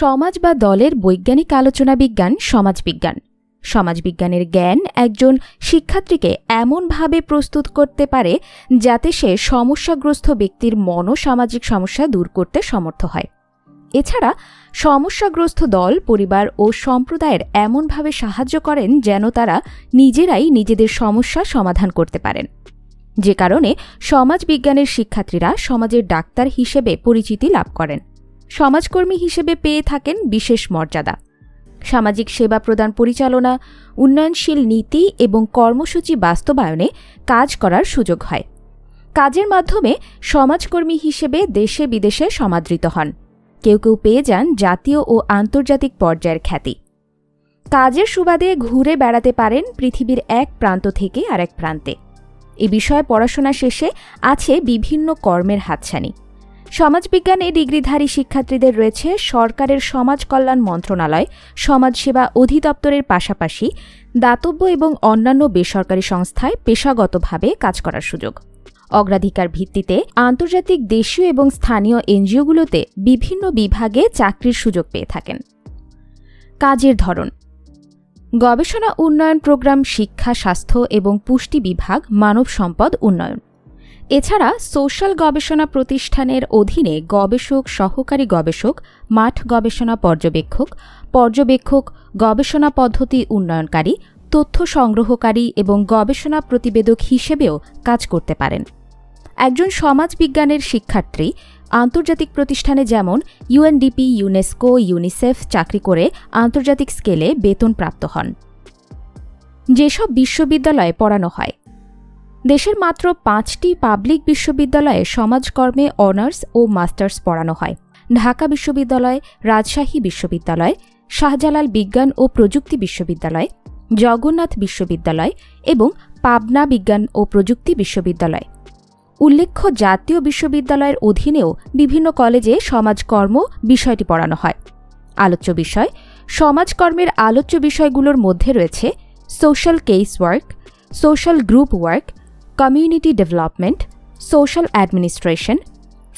সমাজ বা দলের বৈজ্ঞানিক আলোচনা বিজ্ঞান সমাজবিজ্ঞান সমাজবিজ্ঞানের জ্ঞান একজন শিক্ষার্থীকে এমনভাবে প্রস্তুত করতে পারে যাতে সে সমস্যাগ্রস্ত ব্যক্তির মনোসামাজিক সমস্যা দূর করতে সমর্থ হয়। এছাড়া সমস্যাগ্রস্ত দল, পরিবার ও সম্প্রদায়ের এমনভাবে সাহায্য করেন যেন তারা নিজেরাই নিজেদের সমস্যা সমাধান করতে পারেন। যে কারণে সমাজবিজ্ঞানের শিক্ষার্থীরা সমাজের ডাক্তার হিসেবে পরিচিতি লাভ করেন। সমাজকর্মী হিসেবে পেয়ে থাকেন বিশেষ মর্যাদা। সামাজিক সেবা প্রদান পরিচালনা, উন্নয়নশীল নীতি এবং কর্মসূচি বাস্তবায়নে কাজ করার সুযোগ হয়। কাজের মাধ্যমে সমাজকর্মী হিসেবে দেশে বিদেশে সমাদৃত হন। কেউ কেউ পেয়ে যান জাতীয় ও আন্তর্জাতিক পর্যায়ের খ্যাতি। কাজের সুবাদে ঘুরে বেড়াতে পারেন পৃথিবীর এক প্রান্ত থেকে আরেক প্রান্তে। এ বিষয়ে পড়াশোনা শেষে আছে বিভিন্ন কর্মের হাতছানি। সমাজবিজ্ঞানে ডিগ্রিধারী শিক্ষার্থীদের রয়েছে সরকারের সমাজ কল্যাণ মন্ত্রণালয়, সমাজসেবা অধিদপ্তরের পাশাপাশি দাতব্য এবং অন্যান্য বেসরকারি সংস্থায় পেশাগতভাবে কাজ করার সুযোগ। অগ্রাধিকার ভিত্তিতে আন্তর্জাতিক দেশীয় এবং স্থানীয় এনজিওগুলোতে বিভিন্ন বিভাগে চাকরির সুযোগ পেয়ে থাকেন। কাজের ধরন। গবেষণা উন্নয়ন প্রোগ্রাম শিক্ষা, স্বাস্থ্য এবং পুষ্টি বিভাগ মানব সম্পদ উন্নয়ন। এছাড়া সোশ্যাল গবেষণা প্রতিষ্ঠানের অধীনে গবেষক, সহকারী গবেষক, মাঠ গবেষণা পর্যবেক্ষক পর্যবেক্ষক, গবেষণা পদ্ধতি উন্নয়নকারী, তথ্য সংগ্রহকারী এবং গবেষণা প্রতিবেদক হিসেবেও কাজ করতে পারেন। একজন সমাজবিজ্ঞানের শিক্ষার্থী আন্তর্জাতিক প্রতিষ্ঠানে যেমন ইউএনডিপি, ইউনেস্কো, ইউনিসেফ চাকরি করে আন্তর্জাতিক স্কেলে বেতন প্রাপ্ত হন। যেসব বিশ্ববিদ্যালয়ে পড়ানো হয় দেশের মাত্র পাঁচটি পাবলিক বিশ্ববিদ্যালয়ে সমাজকর্মে অনার্স ও মাস্টার্স পড়ানো হয়। ঢাকা বিশ্ববিদ্যালয়, রাজশাহী বিশ্ববিদ্যালয়, শাহজালাল বিজ্ঞান ও প্রযুক্তি বিশ্ববিদ্যালয়, জগন্নাথ বিশ্ববিদ্যালয় এবং পাবনা বিজ্ঞান ও প্রযুক্তি বিশ্ববিদ্যালয়। উল্লেখ্য, জাতীয় বিশ্ববিদ্যালয়ের অধীনেও বিভিন্ন কলেজে সমাজকর্ম বিষয়টি পড়ানো হয়। আলোচ্য বিষয়, সমাজকর্মের আলোচ্য বিষয়গুলোর মধ্যে রয়েছে social case work social group work community development social administration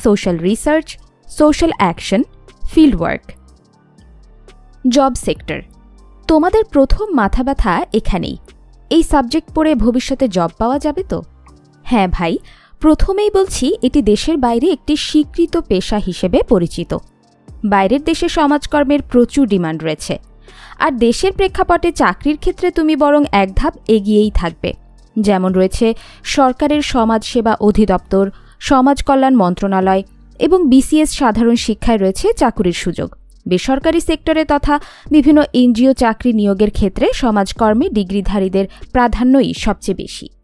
social research social action field work job sector তোমাদের প্রথম মাথা ব্যথা এখানেই। এই সাবজেক্ট পড়ে ভবিষ্যতে জব পাওয়া যাবে তো? হ্যাঁ ভাই, প্রথমেই বলছি এটি দেশের বাইরে একটি স্বীকৃত পেশা হিসেবে পরিচিত। বাইরের দেশে সমাজকর্মের প্রচুর ডিমান্ড রয়েছে। আর দেশের প্রেক্ষাপটে চাকরির ক্ষেত্রে তুমি বরং এক ধাপ এগিয়েই থাকবে। যেমন রয়েছে সরকারের সমাজসেবা অধিদপ্তর, সমাজ কল্যাণ মন্ত্রণালয় এবং বিসিএস সাধারণ শিক্ষায় রয়েছে চাকুরির সুযোগ। বেসরকারি সেক্টরে তথা বিভিন্ন এনজিও চাকরি নিয়োগের ক্ষেত্রে সমাজকর্মী, ডিগ্রিধারীদের প্রাধান্যই সবচেয়ে বেশি।